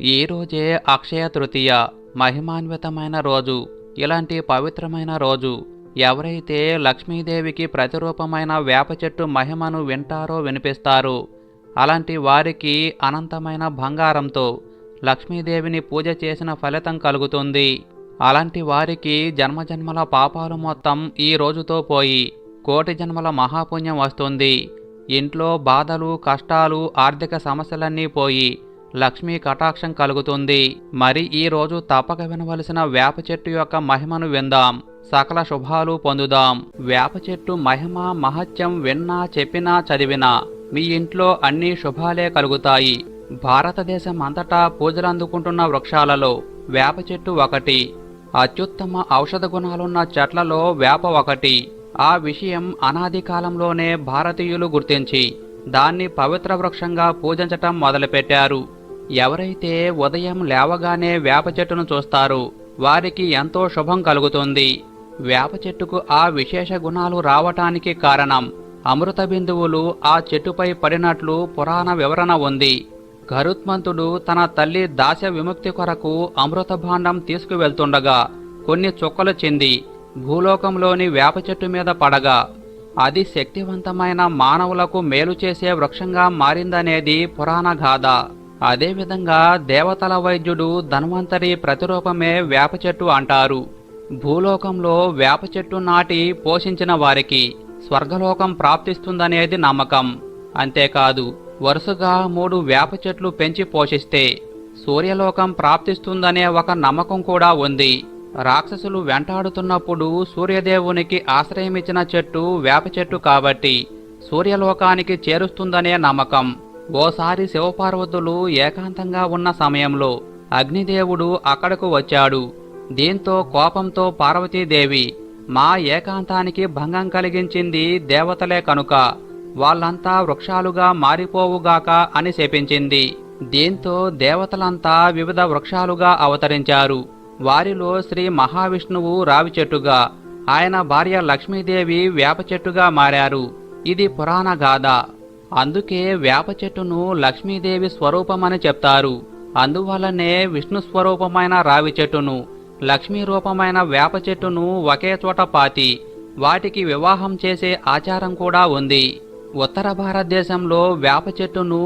ఈ రోజే అక్షయ తృతీయ మహిమాన్వితమైన రోజు. ఇలాంటి పవిత్రమైన రోజు ఎవరైతే లక్ష్మీదేవికి ప్రతిరూపమైన వేప చెట్టు మహిమను వింటారో వినిపిస్తారు. అలాంటి వారికి అనంతమైన బంగారంతో లక్ష్మీదేవిని పూజ చేసిన ఫలితం కలుగుతుంది. అలాంటి వారికి జన్మజన్మల పాపాలు మొత్తం ఈ రోజుతో పోయి కోటి జన్మల మహాపుణ్యం వస్తుంది. ఇంట్లో బాధలు కష్టాలు ఆర్థిక సమస్యలన్నీ పోయి లక్ష్మీ కటాక్షం కలుగుతుంది. మరి ఈ రోజు తప్పక వినవలసిన వేప చెట్టు యొక్క మహిమను విందాం. సకల శుభాలు పొందుదాం. వేప చెట్టు మహిమ మహత్యం విన్నా చెప్పినా చదివినా మీ ఇంట్లో అన్ని శుభాలే కలుగుతాయి. భారతదేశం అంతటా పూజలు అందుకుంటున్న వృక్షాలలో వేప చెట్టు ఒకటి. అత్యుత్తమ ఔషధ గుణాలున్న చెట్లలో వేప ఒకటి. ఆ విషయం అనాది కాలంలోనే భారతీయులు గుర్తించి దాన్ని పవిత్ర వృక్షంగా పూజించటం మొదలుపెట్టారు. ఎవరైతే ఉదయం లేవగానే వేప చెట్టును చూస్తారు వారికి ఎంతో శుభం కలుగుతుంది. వేప చెట్టుకు ఆ విశేష గుణాలు రావటానికి కారణం అమృత బిందువులు ఆ చెట్టుపై పడినట్లు పురాణ వివరణ ఉంది. గరుత్మంతుడు తన తల్లి దాస్య విముక్తి కొరకు అమృత భాండం తీసుకువెళ్తుండగా కొన్ని చుక్కలు చెంది భూలోకంలోని వేప చెట్టు మీద పడగా అది శక్తివంతమైన మానవులకు మేలు చేసే వృక్షంగా మారిందనేది పురాణ గాథ. అదేవిధంగా దేవతల వైద్యుడు ధన్వంతరి ప్రతిరూపమే వేప చెట్టు అంటారు. భూలోకంలో వేప చెట్టు నాటి పోషించిన వారికి స్వర్గలోకం ప్రాప్తిస్తుందనేది నమ్మకం. అంతేకాదు వరుసగా మూడు వేప చెట్లు పెంచి పోషిస్తే సూర్యలోకం ప్రాప్తిస్తుందనే ఒక నమ్మకం కూడా ఉంది. రాక్షసులు వెంటాడుతున్నప్పుడు సూర్యదేవునికి ఆశ్రయమిచ్చిన చెట్టు వేప చెట్టు కాబట్టి సూర్యలోకానికి చేరుస్తుందనే నమ్మకం. ఓసారి శివపార్వతులు ఏకాంతంగా ఉన్న సమయంలో అగ్నిదేవుడు అక్కడకు వచ్చాడు. దీంతో కోపంతో పార్వతీదేవి మా ఏకాంతానికి భంగం కలిగించింది దేవతలే కనుక వాళ్ళంతా వృక్షాలుగా మారిపోవుగాక అని శపించింది. దీంతో దేవతలంతా వివిధ వృక్షాలుగా అవతరించారు. వారిలో శ్రీ మహావిష్ణువు రావి చెట్టుగా ఆయన భార్య లక్ష్మీదేవి వేప చెట్టుగా మారారు. ఇది పురాణ గాథ. అందుకే వేప చెట్టును లక్ష్మీదేవి స్వరూపమని చెప్తారు. అందువలనే విష్ణు స్వరూపమైన రావి చెట్టును లక్ష్మీ రూపమైన వేప చెట్టును ఒకే చోట పాతి వాటికి వివాహం చేసే ఆచారం కూడా ఉంది. ఉత్తర భారతదేశంలో వేప చెట్టును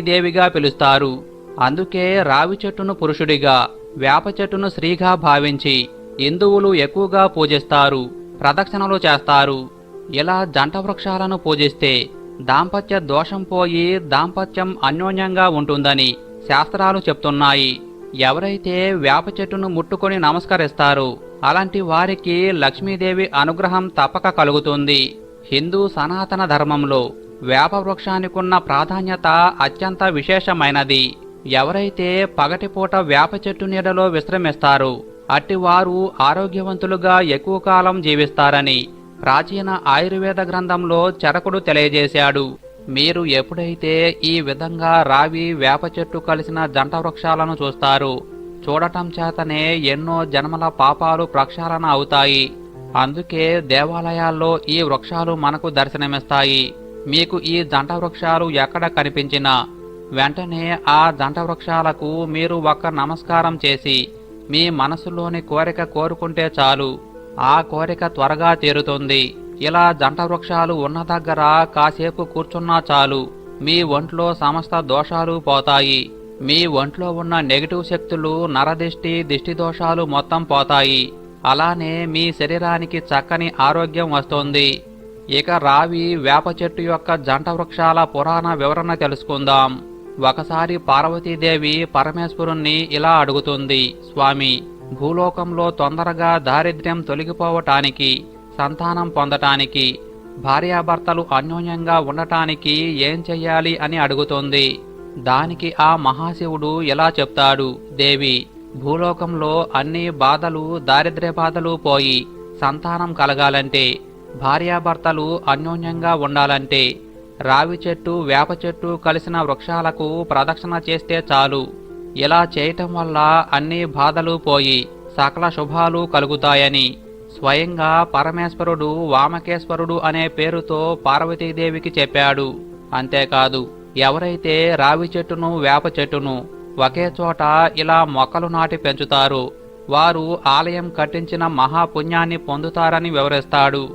దేవిగా పిలుస్తారు. అందుకే రావి చెట్టును పురుషుడిగా వేప చెట్టును స్త్రీగా భావించి హిందువులు ఎక్కువగా పూజిస్తారు ప్రదక్షిణలు చేస్తారు. ఇలా జంట వృక్షాలను పూజిస్తే దాంపత్య దోషం పోయి దాంపత్యం అన్యోన్యంగా ఉంటుందని శాస్త్రాలు చెప్తున్నాయి. ఎవరైతే వేప చెట్టును ముట్టుకొని నమస్కరిస్తారు అలాంటి వారికి లక్ష్మీదేవి అనుగ్రహం తప్పక కలుగుతుంది. హిందూ సనాతన ధర్మంలో వేప వృక్షానికున్న ప్రాధాన్యత అత్యంత విశేషమైనది. ఎవరైతే పగటిపూట వేప చెట్టు నీడలో విశ్రమిస్తారు అట్టివారు ఆరోగ్యవంతులుగా ఎక్కువ కాలం జీవిస్తారని ప్రాచీన ఆయుర్వేద గ్రంథంలో చరకుడు తెలియజేశాడు. మీరు ఎప్పుడైతే ఈ విధంగా రావి వేప చెట్టు కలిసిన జంట వృక్షాలను చూస్తారు చూడటం చేతనే ఎన్నో జన్మల పాపాలు ప్రక్షాళన అవుతాయి. అందుకే దేవాలయాల్లో ఈ వృక్షాలు మనకు దర్శనమిస్తాయి. మీకు ఈ జంట వృక్షాలు ఎక్కడ కనిపించినా వెంటనే ఆ జంట వృక్షాలకు మీరు ఒక్క నమస్కారం చేసి మీ మనసులోని కోరిక కోరుకుంటే చాలు. ఆ కోరిక త్వరగా తీరుతుంది. ఇలా జంట వృక్షాలు ఉన్న దగ్గర కాసేపు కూర్చున్నా చాలు. మీ ఒంట్లో సమస్త దోషాలు పోతాయి. మీ ఒంట్లో ఉన్న నెగిటివ్ శక్తులు నరదిష్టి దిష్టి దోషాలు మొత్తం పోతాయి. అలానే మీ శరీరానికి చక్కని ఆరోగ్యం వస్తుంది. ఇక రావి వేప చెట్టు యొక్క జంట వృక్షాల పురాణ వివరణ తెలుసుకుందాం. ఒకసారి పార్వతీదేవి పరమేశ్వరుణ్ణి ఇలా అడుగుతుంది స్వామి భూలోకంలో తొందరగా దారిద్ర్యం తొలగిపోవటానికి సంతానం పొందటానికి భార్యాభర్తలు అన్యోన్యంగా ఉండటానికి ఏం చెయ్యాలి అని అడుగుతోంది. దానికి ఆ మహాశివుడు ఎలా చెప్తాడు దేవి భూలోకంలో అన్ని బాధలు దారిద్ర్య బాధలు పోయి సంతానం కలగాలంటే భార్యాభర్తలు అన్యోన్యంగా ఉండాలంటే రావి చెట్టు వేప చెట్టు కలిసిన వృక్షాలకు ప్రదక్షిణ చేస్తే చాలు. ఇలా చేయటం వల్ల అన్ని బాధలు పోయి సకల శుభాలు కలుగుతాయని. స్వయంగా పరమేశ్వరుడు వామకేశ్వరుడు అనే పేరుతో పార్వతీదేవికి చెప్పాడు. అంతేకాదు ఎవరైతే రావి చెట్టును వేప చెట్టును ఒకే చోట ఇలా మొక్కలు నాటి పెంచుతారు వారు ఆలయం కట్టించిన మహాపుణ్యాన్ని పొందుతారని వివరిస్తాడు.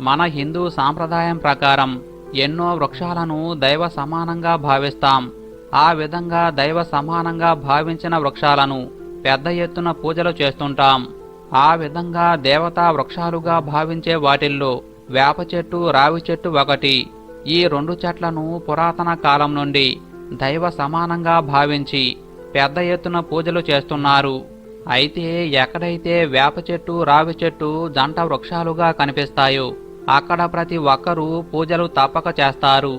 మన హిందూ సాంప్రదాయం ప్రకారం ఎన్నో వృక్షాలను దైవ సమానంగా భావిస్తాం. ఆ విధంగా దైవ సమానంగా భావించిన వృక్షాలను పెద్ద ఎత్తున పూజలు చేస్తుంటాం. ఆ విధంగా దేవతా వృక్షాలుగా భావించే వాటిల్లో వేప చెట్టు రావి చెట్టు ఒకటి. ఈ రెండు చెట్లను పురాతన కాలం నుండి దైవ సమానంగా భావించి పెద్ద ఎత్తున పూజలు చేస్తున్నారు. అయితే ఎక్కడైతే వేప చెట్టు రావి చెట్టు జంట వృక్షాలుగా కనిపిస్తాయో అక్కడ ప్రతి ఒక్కరూ పూజలు తప్పక చేస్తారు.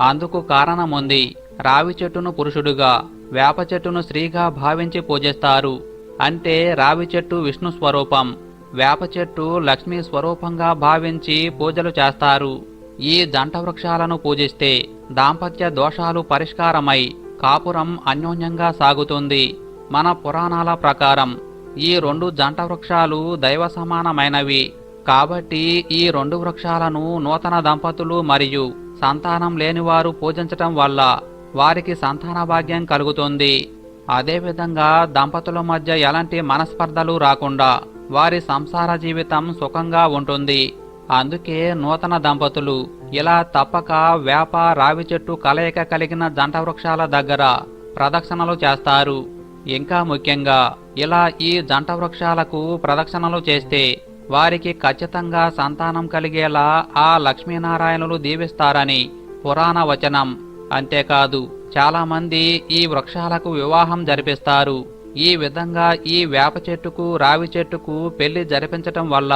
అందుకు కారణముంది రావి చెట్టును పురుషుడుగా వేప చెట్టును స్త్రీగా భావించి పూజిస్తారు. అంటే రావి చెట్టు విష్ణు స్వరూపం వేప చెట్టు లక్ష్మీ స్వరూపంగా భావించి పూజలు చేస్తారు. ఈ జంట వృక్షాలను పూజిస్తే దాంపత్య దోషాలు పరిష్కారమై కాపురం అన్యోన్యంగా సాగుతుంది. మన పురాణాల ప్రకారం ఈ రెండు జంట వృక్షాలు దైవ సమానమైనవి. కాబట్టి ఈ రెండు వృక్షాలను నూతన దంపతులు మరియు సంతానం లేనివారు పూజించటం వల్ల వారికి సంతాన భాగ్యం కలుగుతుంది. అదేవిధంగా దంపతుల మధ్య ఎలాంటి మనస్పర్ధలు రాకుండా వారి సంసార జీవితం సుఖంగా ఉంటుంది. అందుకే నూతన దంపతులు ఇలా తప్పక వేప రావి చెట్టు కలయిక కలిగిన జంట వృక్షాల దగ్గర ప్రదక్షిణలు చేస్తారు. ఇంకా ముఖ్యంగా ఇలా ఈ జంట వృక్షాలకు ప్రదక్షిణలు చేస్తే వారికి ఖచ్చితంగా సంతానం కలిగేలా ఆ లక్ష్మీనారాయణులు దీవిస్తారని పురాణ వచనం. అంతేకాదు చాలామంది ఈ వృక్షాలకు వివాహం జరిపిస్తారు. ఈ విధంగా ఈ వేప చెట్టుకు రావి చెట్టుకు పెళ్ళి జరిపించటం వల్ల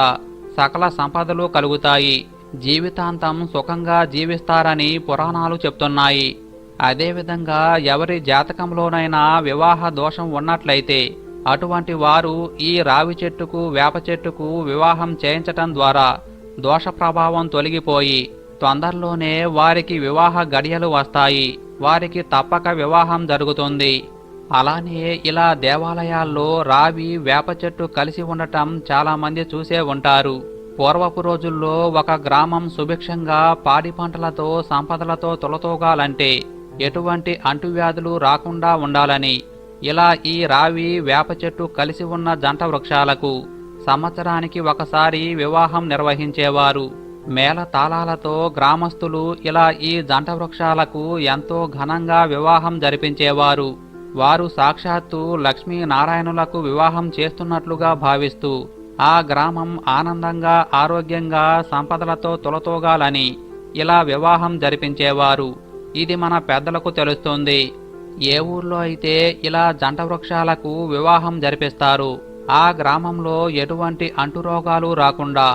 సకల సంపదలు కలుగుతాయి. జీవితాంతం సుఖంగా జీవిస్తారని పురాణాలు చెప్తున్నాయి. అదేవిధంగా ఎవరి జాతకంలోనైనా వివాహ దోషం ఉన్నట్లయితే అటువంటి వారు ఈ రావి చెట్టుకు వేప చెట్టుకు వివాహం చేయించటం ద్వారా దోష ప్రభావం తొలగిపోయి తొందరలోనే వారికి వివాహ గడియలు వస్తాయి. వారికి తప్పక వివాహం జరుగుతుంది. అలానే ఇలా దేవాలయాల్లో రావి వేప చెట్టు కలిసి ఉండటం చాలామంది చూసే ఉంటారు. పూర్వపు రోజుల్లో ఒక గ్రామం సుభిక్షంగా పాడి పంటలతో సంపదలతో తొలతోగాలంటే ఎటువంటి అంటువ్యాధులు రాకుండా ఉండాలని. ఇలా ఈ రావి వేప చెట్టు కలిసి ఉన్న జంట వృక్షాలకు సంవత్సరానికి ఒకసారి వివాహం నిర్వహించేవారు. మేళ తాళాలతో గ్రామస్తులు ఇలా ఈ జంట వృక్షాలకు ఎంతో ఘనంగా వివాహం జరిపించేవారు. వారు సాక్షాత్తు లక్ష్మీనారాయణులకు వివాహం చేస్తున్నట్లుగా భావిస్తూ ఆ గ్రామం ఆనందంగా ఆరోగ్యంగా సంపదలతో తొలతోగాలని ఇలా వివాహం జరిపించేవారు. ఇది మన పెద్దలకు తెలుస్తుంది. ఏ ఊర్లో అయితే ఇలా జంట వృక్షాలకు వివాహం జరిపిస్తారు ఆ గ్రామంలో ఎటువంటి అంటురోగాలు రాకుండా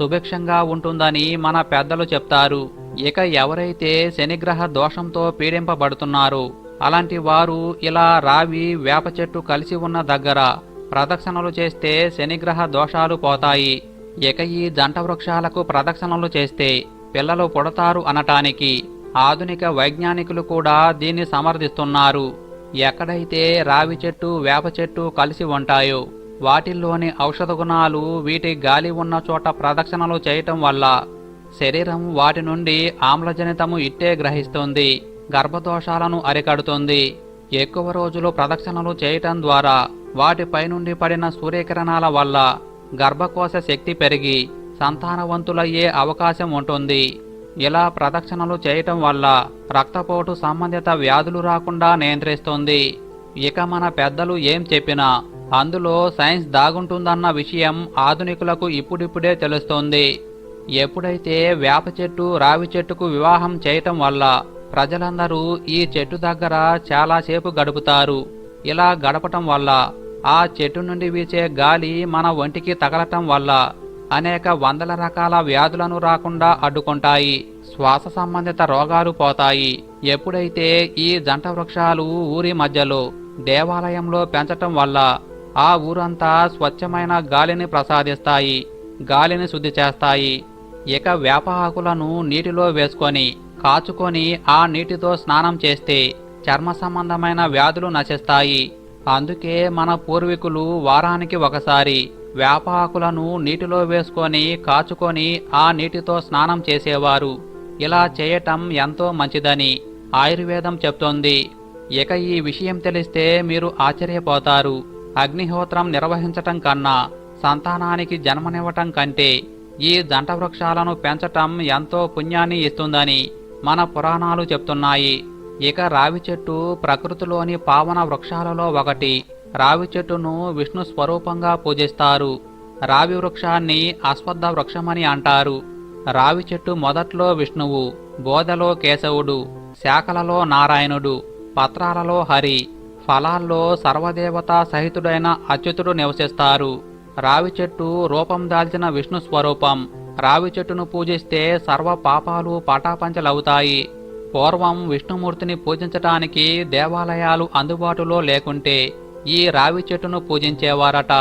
సుభిక్షంగా ఉంటుందని మన పెద్దలు చెప్తారు. ఇక ఎవరైతే శనిగ్రహ దోషంతో పీడింపబడుతున్నారో అలాంటి వారు ఇలా రావి వేప చెట్టు కలిసి ఉన్న దగ్గర ప్రదక్షిణలు చేస్తే శనిగ్రహ దోషాలు పోతాయి. ఇక ఈ జంట వృక్షాలకు ప్రదక్షిణలు చేస్తే పిల్లలు పుడతారు అనటానికి ఆధునిక వైజ్ఞానికులు కూడా దీన్ని సమర్థిస్తున్నారు. ఎక్కడైతే రావి చెట్టు వేప చెట్టు కలిసి ఉంటాయో వాటిల్లోని ఔషధ గుణాలు వీటి గాలి ఉన్న చోట ప్రదక్షిణలు చేయటం వల్ల శరీరం వాటి నుండి ఆమ్లజనితము ఇట్టే గ్రహిస్తుంది గర్భదోషాలను అరికడుతుంది. ఎక్కువ రోజులు ప్రదక్షిణలు చేయటం ద్వారా వాటిపై నుండి పడిన సూర్యకిరణాల వల్ల గర్భకోశ శక్తి పెరిగి సంతానవంతులయ్యే అవకాశం ఉంటుంది. ఇలా ప్రదక్షిణలు చేయటం వల్ల రక్తపోటు సంబంధిత వ్యాధులు రాకుండా నియంత్రిస్తుంది. ఇక మన పెద్దలు ఏం చెప్పినా అందులో సైన్స్ దాగుంటుందన్న విషయం ఆధునికులకు ఇప్పుడిప్పుడే తెలుస్తోంది. ఎప్పుడైతే వేప చెట్టు రావి చెట్టుకు వివాహం చేయటం వల్ల ప్రజలందరూ ఈ చెట్టు దగ్గర చాలాసేపు గడుపుతారు. ఇలా గడపటం వల్ల ఆ చెట్టు నుండి వీచే గాలి మన ఒంటికి తగలటం వల్ల అనేక వందల రకాల వ్యాధులను రాకుండా అడ్డుకుంటాయి. శ్వాస సంబంధిత రోగాలు పోతాయి. ఎప్పుడైతే ఈ జంట వృక్షాలు ఊరి మధ్యలో దేవాలయంలో పెంచటం వల్ల ఆ ఊరంతా స్వచ్ఛమైన గాలిని ప్రసాదిస్తాయి గాలిని శుద్ధి చేస్తాయి. ఇక వేప ఆకులను నీటిలో వేసుకొని కాచుకొని ఆ నీటితో స్నానం చేస్తే చర్మ సంబంధమైన వ్యాధులు నశిస్తాయి. అందుకే మన పూర్వీకులు వారానికి ఒకసారి వేప ఆకులను నీటిలో వేసుకొని కాచుకొని ఆ నీటితో స్నానం చేసేవారు. ఇలా చేయటం ఎంతో మంచిదని ఆయుర్వేదం చెప్తోంది. ఇక ఈ విషయం తెలిస్తే మీరు ఆశ్చర్యపోతారు. అగ్నిహోత్రం నిర్వహించటం కన్నా సంతానానికి జన్మనివ్వటం కంటే ఈ జంట వృక్షాలను పెంచటం ఎంతో పుణ్యాన్ని ఇస్తుందని మన పురాణాలు చెప్తున్నాయి. ఇక రావి చెట్టు ప్రకృతిలోని పావన వృక్షాలలో ఒకటి. రావి చెట్టును విష్ణు స్వరూపంగా పూజిస్తారు. రావి వృక్షాన్ని అశ్వద్ధ వృక్షమని అంటారు. రావి చెట్టు మొదట్లో విష్ణువు బోధలో కేశవుడు శాఖలలో నారాయణుడు పత్రాలలో హరి ఫలాల్లో సర్వదేవతా సహితుడైన అచ్యుతుడు నివసిస్తారు. రావి చెట్టు రూపం దాల్చిన విష్ణు స్వరూపం. రావి చెట్టును పూజిస్తే సర్వ పాపాలు పటాపంచలవుతాయి. పూర్వం విష్ణుమూర్తిని పూజించటానికి దేవాలయాలు అందుబాటులో లేకుంటే ఈ రావి చెట్టును పూజించేవారట.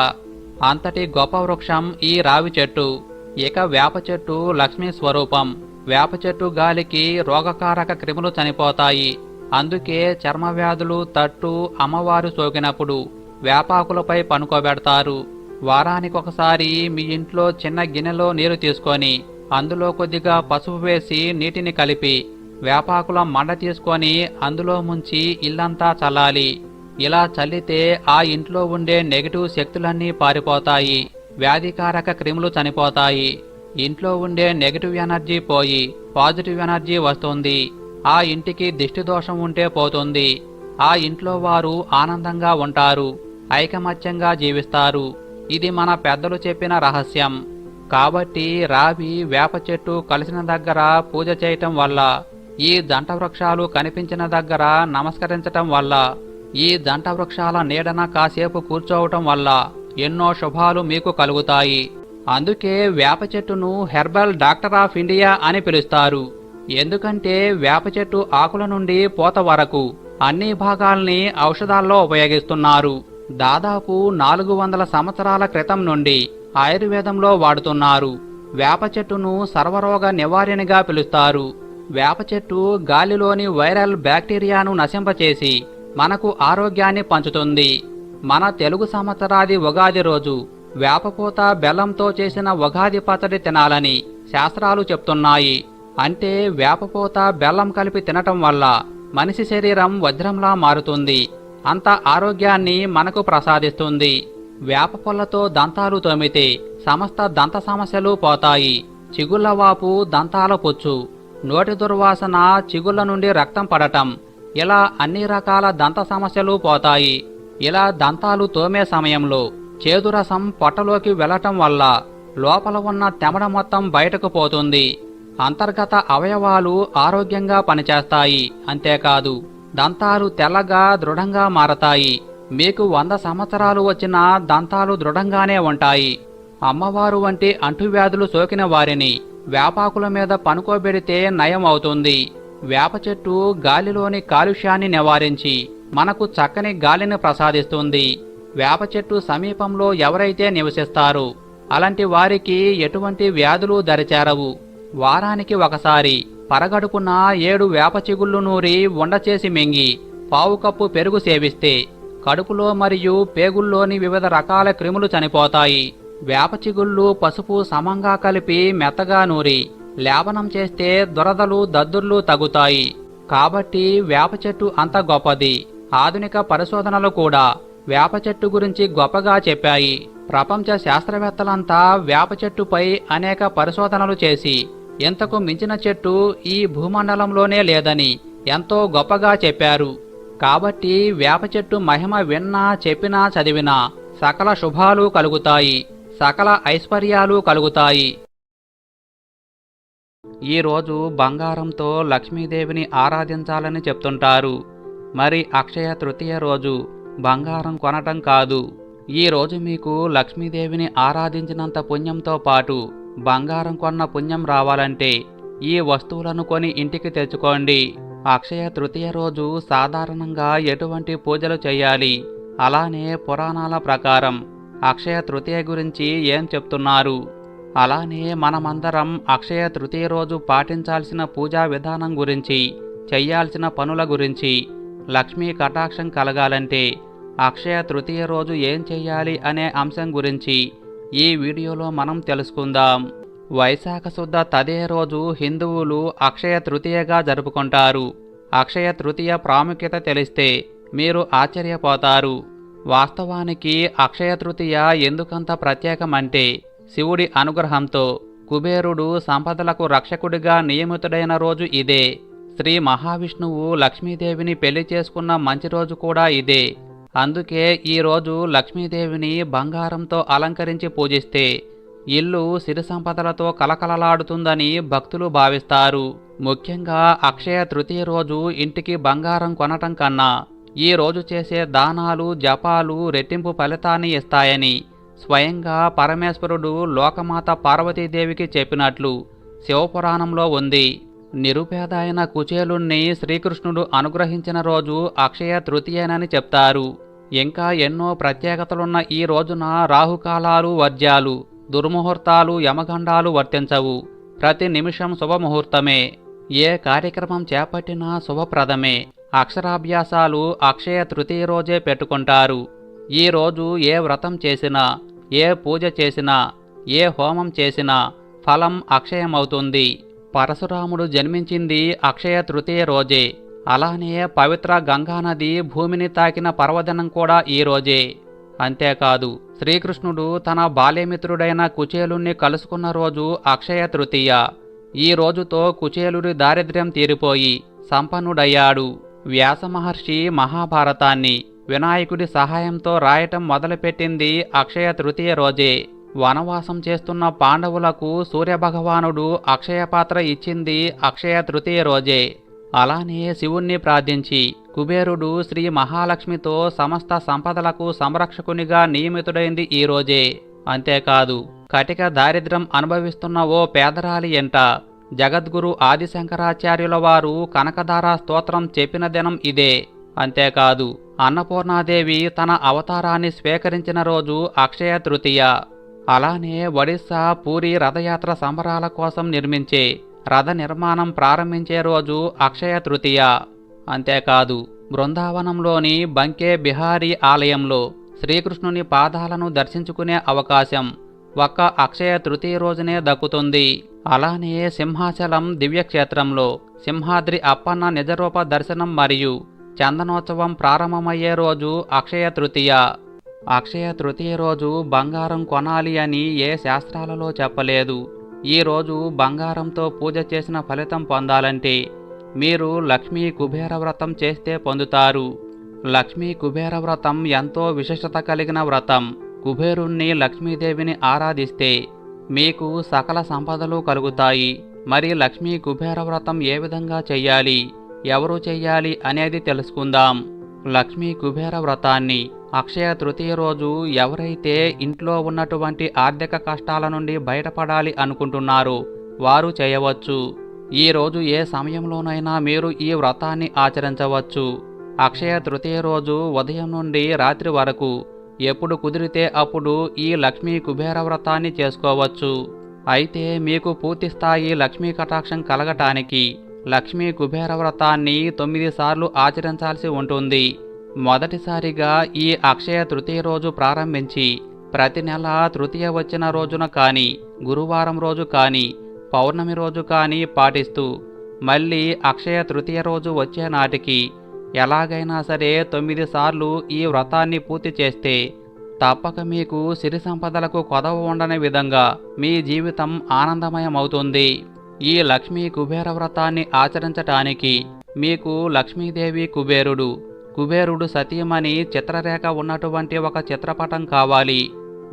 అంతటి గొప్ప వృక్షం ఈ రావి చెట్టు. ఇక వేప చెట్టు లక్ష్మీ స్వరూపం. వేప చెట్టు గాలికి రోగకారక క్రిములు చనిపోతాయి. అందుకే చర్మ వ్యాధులు తట్టు అమ్మవారు సోకినప్పుడు వేపాకులపై పనుకోబెడతారు వారానికొకసారి మీ ఇంట్లో చిన్న గిన్నెలో నీరు తీసుకొని అందులో కొద్దిగా పసుపు వేసి నీటిని కలిపి వేపాకుల మండ తీసుకొని అందులో ముంచి ఇల్లంతా చల్లాలి. ఇలా చల్లితే ఆ ఇంట్లో ఉండే నెగిటివ్ శక్తులన్నీ పారిపోతాయి. వ్యాధికారక క్రిములు చనిపోతాయి. ఇంట్లో ఉండే నెగిటివ్ ఎనర్జీ పోయి పాజిటివ్ ఎనర్జీ వస్తుంది. ఆ ఇంటికి దిష్టి దోషం ఉంటే పోతుంది. ఆ ఇంట్లో వారు ఆనందంగా ఉంటారు ఐకమత్యంగా జీవిస్తారు. ఇది మన పెద్దలు చెప్పిన రహస్యం. కాబట్టి రావి వేప చెట్టు కలిసిన దగ్గర పూజ చేయటం వల్ల ఈ జంట వృక్షాలు కనిపించిన దగ్గర నమస్కరించటం వల్ల ఈ జంట వృక్షాల నీడన కాసేపు కూర్చోవటం వల్ల ఎన్నో శుభాలు మీకు కలుగుతాయి. అందుకే వేప చెట్టును హెర్బల్ డాక్టర్ ఆఫ్ ఇండియా అని పిలుస్తారు. ఎందుకంటే వేప చెట్టు ఆకుల నుండి పూత వరకు అన్ని భాగాల్ని ఔషధాల్లో ఉపయోగిస్తున్నారు. దాదాపు నాలుగు వందల సంవత్సరాల క్రితం నుండి ఆయుర్వేదంలో వాడుతున్నారు. వేప చెట్టును సర్వరోగ నివారణగా పిలుస్తారు. వేప చెట్టు గాలిలోని వైరల్ బ్యాక్టీరియాను నశింపచేసి మనకు ఆరోగ్యాన్ని పంచుతుంది. మన తెలుగు సంవత్సరాది ఉగాది రోజు వేపపూత బెల్లంతో చేసిన ఉగాది పచ్చడి తినాలని శాస్త్రాలు చెప్తున్నాయి. అంటే వేపపూత బెల్లం కలిపి తినటం వల్ల మనిషి శరీరం వజ్రంలా మారుతుంది. అంత ఆరోగ్యాన్ని మనకు ప్రసాదిస్తుంది. వేప పొల్లతో దంతాలు తోమితే సమస్త దంత సమస్యలు పోతాయి. చిగుళ్ళవాపు దంతాల పొచ్చు. నోటి దుర్వాసన చిగుళ్ళ నుండి రక్తం పడటం. ఇలా అన్ని రకాల దంత సమస్యలు పోతాయి. ఇలా దంతాలు తోమే సమయంలో చేదురసం పొట్టలోకి వెళ్ళటం వల్ల లోపల ఉన్న తెమడ మొత్తం బయటకు పోతుంది. అంతర్గత అవయవాలు ఆరోగ్యంగా పనిచేస్తాయి. అంతేకాదు దంతాలు తెల్లగా దృఢంగా మారతాయి. మీకు వంద సంవత్సరాలు వచ్చినా దంతాలు దృఢంగానే ఉంటాయి. అమ్మవారు వంటి అంటువ్యాధులు సోకిన వారిని వేపాకుల మీద పనుకోబెడితే నయం అవుతుంది. వేప చెట్టు గాలిలోని కాలుష్యాన్ని నివారించి మనకు చక్కని గాలిని ప్రసాదిస్తుంది. వేప చెట్టు సమీపంలో ఎవరైతే నివసిస్తారో? అలాంటి వారికి ఎటువంటి వ్యాధులు దరిచేరవు? వారానికి ఒకసారి పరగడుపున ఏడు వేప చిగుళ్ళు నూరి ఉండచేసి మింగి పావు కప్పు పెరుగు సేవిస్తే కడుపులో మరియు పేగుల్లోని వివిధ రకాల క్రిములు చనిపోతాయి. వేప చిగుళ్ళు పసుపు సమంగా కలిపి మెత్తగా నూరి లేపనం చేస్తే దురదలు దద్దుర్లు తగ్గుతాయి. కాబట్టి వేప చెట్టు అంత గొప్పది. ఆధునిక పరిశోధనలు కూడా వేప చెట్టు గురించి గొప్పగా చెప్పాయి. ప్రపంచ శాస్త్రవేత్తలంతా వేప చెట్టుపై అనేక పరిశోధనలు చేసి ఇంతకు మించిన చెట్టు ఈ భూమండలంలోనే లేదని ఎంతో గొప్పగా చెప్పారు. కాబట్టి వేప చెట్టు మహిమ విన్నా చెప్పినా చదివినా సకల శుభాలు కలుగుతాయి సకల ఐశ్వర్యాలు కలుగుతాయి. ఈరోజు బంగారంతో లక్ష్మీదేవిని ఆరాధించాలని చెప్తుంటారు. మరి అక్షయ తృతీయ రోజు బంగారం కొనటం కాదు. ఈ రోజు మీకు లక్ష్మీదేవిని ఆరాధించినంత పుణ్యంతో పాటు బంగారం కొన్న పుణ్యం రావాలంటే ఈ వస్తువులను కొని ఇంటికి తెచ్చుకోండి. అక్షయ తృతీయ రోజు సాధారణంగా ఎటువంటి పూజలు చేయాలి? అలానే పురాణాల ప్రకారం అక్షయ తృతీయ గురించి ఏం చెప్తున్నారు? అలానే మనమందరం అక్షయ తృతీయ రోజు పాటించాల్సిన పూజా విధానం గురించి చెయ్యాల్సిన పనుల గురించి లక్ష్మీ కటాక్షం కలగాలంటే అక్షయ తృతీయ రోజు ఏం చెయ్యాలి అనే అంశం గురించి ఈ వీడియోలో మనం తెలుసుకుందాం. వైశాఖ శుద్ధ తదే రోజు హిందువులు అక్షయ తృతీయగా జరుపుకుంటారు. అక్షయ తృతీయ ప్రాముఖ్యత తెలిస్తే మీరు ఆశ్చర్యపోతారు. వాస్తవానికి అక్షయ తృతీయ ఎందుకంత ప్రత్యేకమంటే శివుడి అనుగ్రహంతో కుబేరుడు సంపదలకు రక్షకుడిగా నియమితుడైన రోజు ఇదే. శ్రీ మహావిష్ణువు లక్ష్మీదేవిని పెళ్ళి చేసుకున్న మంచి రోజు కూడా ఇదే. అందుకే ఈరోజు లక్ష్మీదేవిని బంగారంతో అలంకరించి పూజిస్తే ఇల్లు సిరి సంపదలతో కలకలలాడుతుందని భక్తులు భావిస్తారు. ముఖ్యంగా అక్షయ తృతీయ రోజు ఇంటికి బంగారం కొనటం కన్నా ఈ రోజు చేసే దానాలు జపాలు రెట్టింపు ఫలితాన్ని ఇస్తాయని స్వయంగా పరమేశ్వరుడు లోకమాత పార్వతీదేవికి చెప్పినట్లు శివపురాణంలో ఉంది. నిరుపేద అయిన కుచేలుణ్ణి శ్రీకృష్ణుడు అనుగ్రహించిన రోజు అక్షయ తృతీయనని చెప్తారు. ఇంకా ఎన్నో ప్రత్యేకతలున్న ఈ రోజున రాహుకాలాలు వర్జ్యాలు దుర్ముహూర్తాలు యమగండాలు వర్తించవు. ప్రతి నిమిషం శుభముహూర్తమే. ఏ కార్యక్రమం చేపట్టినా శుభప్రదమే. అక్షరాభ్యాసాలు అక్షయ తృతీయ రోజే పెట్టుకుంటారు. ఈ రోజు ఏ వ్రతం చేసినా ఏ పూజ చేసినా ఏ హోమం చేసినా ఫలం అక్షయమవుతుంది. పరశురాముడు జన్మించింది అక్షయ తృతీయ రోజే. అలానే పవిత్ర గంగానది భూమిని తాకిన పర్వదనం కూడా ఈ రోజే. అంతేకాదు శ్రీకృష్ణుడు తన బాల్యమిత్రుడైన కుచేలుణ్ణి కలుసుకున్న రోజు అక్షయ తృతీయ. ఈ రోజుతో కుచేలుడి దారిద్ర్యం తీరిపోయి సంపన్నుడయ్యాడు. వ్యాస మహర్షి మహాభారతాన్ని వినాయకుడి సహాయంతో రాయటం మొదలుపెట్టింది అక్షయ తృతీయ రోజే. వనవాసం చేస్తున్న పాండవులకు సూర్యభగవానుడు అక్షయ పాత్ర ఇచ్చింది అక్షయ తృతీయ రోజే. అలానే శివుణ్ణి ప్రార్థించి కుబేరుడు శ్రీ మహాలక్ష్మితో సమస్త సంపదలకు సంరక్షకునిగా నియమితుడైంది ఈ రోజే. అంతేకాదు కటిక దారిద్ర్యం అనుభవిస్తున్న ఓ పేదరాలి ఎంట జగద్గురు ఆదిశంకరాచార్యుల వారు కనకధార స్తోత్రం చెప్పిన దినం ఇదే. అంతేకాదు అన్నపూర్ణాదేవి తన అవతారాన్ని స్వీకరించిన రోజు అక్షయ తృతీయ. అలానే ఒడిశా పూరి రథయాత్ర సంబరాల కోసం నిర్మించే రథ నిర్మాణం ప్రారంభించే రోజు అక్షయ తృతీయ. అంతేకాదు బృందావనంలోని బంకే బిహారీ ఆలయంలో శ్రీకృష్ణుని పాదాలను దర్శించుకునే అవకాశం ఒక్క అక్షయ తృతీయ రోజునే దక్కుతుంది. అలానే సింహాచలం దివ్యక్షేత్రంలో సింహాద్రి అప్పన్న నిజరూప దర్శనం మరియు చందనోత్సవం ప్రారంభమయ్యే రోజు అక్షయ తృతీయ. అక్షయ తృతీయ రోజు బంగారం కొనాలి అని ఏ శాస్త్రాలలో చెప్పలేదు. ఈ రోజు బంగారంతో పూజ చేసిన ఫలితం పొందాలంటే మీరు లక్ష్మీ కుబేర వ్రతం చేస్తే పొందుతారు. లక్ష్మీ కుబేర వ్రతం ఎంతో విశిష్టత కలిగిన వ్రతం. కుబేరుణ్ణి లక్ష్మీదేవిని ఆరాధిస్తే మీకు సకల సంపదలు కలుగుతాయి. మరి లక్ష్మీ కుబేర వ్రతం ఏ విధంగా చెయ్యాలి? ఎవరు చెయ్యాలి అనేది తెలుసుకుందాం. లక్ష్మీ కుబేర వ్రతాన్ని అక్షయ తృతీయ రోజు ఎవరైతే ఇంట్లో ఉన్నటువంటి ఆర్థిక కష్టాల నుండి బయటపడాలి అనుకుంటున్నారో వారు చేయవచ్చు. ఈ రోజు ఏ సమయంలోనైనా మీరు ఈ వ్రతాన్ని ఆచరించవచ్చు. అక్షయ తృతీయ రోజు ఉదయం నుండి రాత్రి వరకు ఎప్పుడు కుదిరితే అప్పుడు ఈ లక్ష్మీ కుబేర వ్రతాన్ని చేసుకోవచ్చు. అయితే మీకు పూర్తి స్థాయి లక్ష్మీ కటాక్షం కలగటానికి లక్ష్మీ కుబేర వ్రతాన్ని తొమ్మిది సార్లు ఆచరించాల్సి ఉంటుంది. మొదటిసారిగా ఈ అక్షయ తృతీయ రోజు ప్రారంభించి ప్రతి నెల తృతీయ వచ్చిన రోజున కానీ గురువారం రోజు కానీ పౌర్ణమి రోజు కానీ పాటిస్తూ మళ్ళీ అక్షయ తృతీయ రోజు వచ్చే నాటికి ఎలాగైనా సరే తొమ్మిది సార్లు ఈ వ్రతాన్ని పూర్తి చేస్తే తప్పక మీకు సిరి సంపదలకు కొదవ ఉండని విధంగా మీ జీవితం ఆనందమయమవుతుంది. ఈ లక్ష్మీ కుబేర వ్రతాన్ని ఆచరించటానికి మీకు లక్ష్మీదేవి కుబేరుడు. కుబేరుడు సతీమణి చిత్రరేఖ ఉన్నటువంటి ఒక చిత్రపటం కావాలి.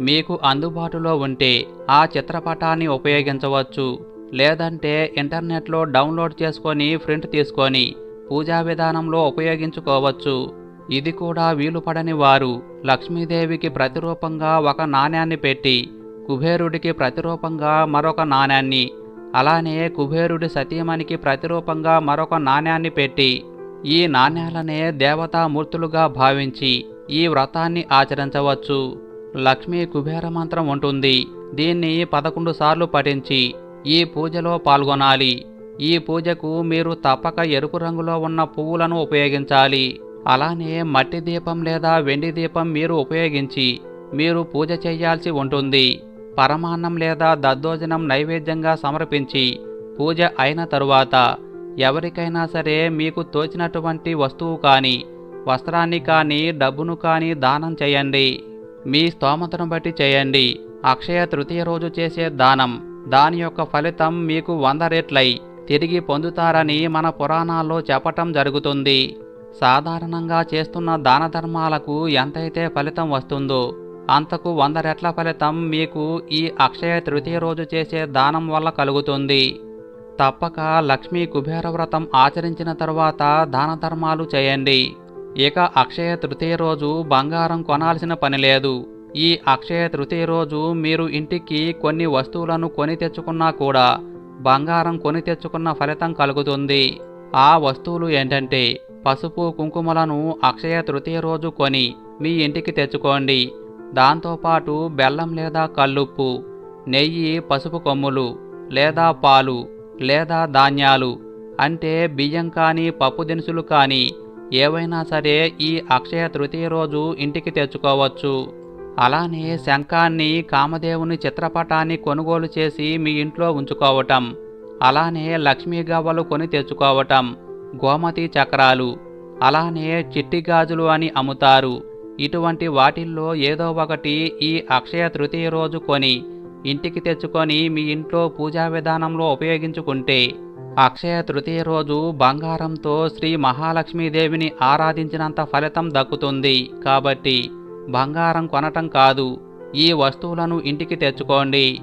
మీకు అందుబాటులో ఉంటే ఆ చిత్రపటాన్ని ఉపయోగించవచ్చు. లేదంటే ఇంటర్నెట్లో డౌన్లోడ్ చేసుకొని ప్రింట్ తీసుకొని పూజా విధానంలో ఉపయోగించుకోవచ్చు. ఇది కూడా వీలు పడని వారు లక్ష్మీదేవికి ప్రతిరూపంగా ఒక నాణ్యాన్ని పెట్టి కుబేరుడికి ప్రతిరూపంగా మరొక నాణ్యాన్ని అలానే కుబేరుడి సతీమణికి ప్రతిరూపంగా మరొక నాణ్యాన్ని పెట్టి ఈ నాణ్యాలనే దేవతామూర్తులుగా భావించి ఈ వ్రతాన్ని ఆచరించవచ్చు. లక్ష్మీ కుబేర మంత్రం ఉంటుంది. దీన్ని పదకొండు సార్లు పఠించి ఈ పూజలో పాల్గొనాలి. ఈ పూజకు మీరు తప్పక ఎరుపు రంగులో ఉన్న పువ్వులను ఉపయోగించాలి. అలానే మట్టి దీపం లేదా వెండి దీపం మీరు ఉపయోగించి మీరు పూజ చేయాల్సి ఉంటుంది. పరమాన్నం లేదా దద్దోజనం నైవేద్యంగా సమర్పించి పూజ అయిన తరువాత ఎవరికైనా సరే మీకు తోచినటువంటి వస్తువు కానీ వస్త్రాన్ని కానీ డబ్బును కానీ దానం చేయండి. మీ స్తోమతను బట్టి చేయండి. అక్షయ తృతీయ రోజు చేసే దానం. దాని యొక్క ఫలితం మీకు వంద రెట్లై తిరిగి పొందుతారని మన పురాణాల్లో చెప్పటం జరుగుతుంది. సాధారణంగా చేస్తున్న దాన ధర్మాలకు ఎంతైతే ఫలితం వస్తుందో అంతకు వంద రెట్ల ఫలితం మీకు ఈ అక్షయ తృతీయ రోజు చేసే దానం వల్ల కలుగుతుంది. తప్పక లక్ష్మీ కుబేర వ్రతం ఆచరించిన తర్వాత దాన ధర్మాలు చేయండి. ఇక అక్షయ తృతీయ రోజు బంగారం కొనాల్సిన పని లేదు. ఈ అక్షయ తృతీయ రోజు మీరు ఇంటికి కొన్ని వస్తువులను కొని తెచ్చుకున్నా కూడా బంగారం కొని తెచ్చుకున్న ఫలితం కలుగుతుంది. ఆ వస్తువులు ఏంటంటే పసుపు కుంకుమలను అక్షయ తృతీయ రోజు కొని మీ ఇంటికి తెచ్చుకోండి. దాంతోపాటు బెల్లం లేదా కల్లుప్పు నెయ్యి పసుపు కొమ్ములు లేదా పాలు లేదా ధాన్యాలు అంటే బియ్యం కానీ పప్పు దినుసులు కానీ ఏవైనా సరే ఈ అక్షయ తృతీయ రోజు ఇంటికి తెచ్చుకోవచ్చు. అలానే శంఖాన్ని కామదేవుని చిత్రపటాన్ని కొనుగోలు చేసి మీ ఇంట్లో ఉంచుకోవటం అలానే లక్ష్మీ గవ్వలు కొని తెచ్చుకోవటం గోమతి చక్రాలు అలానే చిట్టి గాజులు అని అమ్ముతారు. ఇటువంటి వాటిల్లో ఏదో ఒకటి ఈ అక్షయ తృతీయ రోజు కొని ఇంటికి తెచ్చుకొని మీ ఇంట్లో పూజా విధానంలో ఉపయోగించుకుంటే అక్షయ తృతీయ రోజు బంగారంతో శ్రీ మహాలక్ష్మీదేవిని ఆరాధించినంత ఫలితం దక్కుతుంది. కాబట్టి బంగారం కొనటం కాదు ఈ వస్తువులను ఇంటికి తెచ్చుకోండి.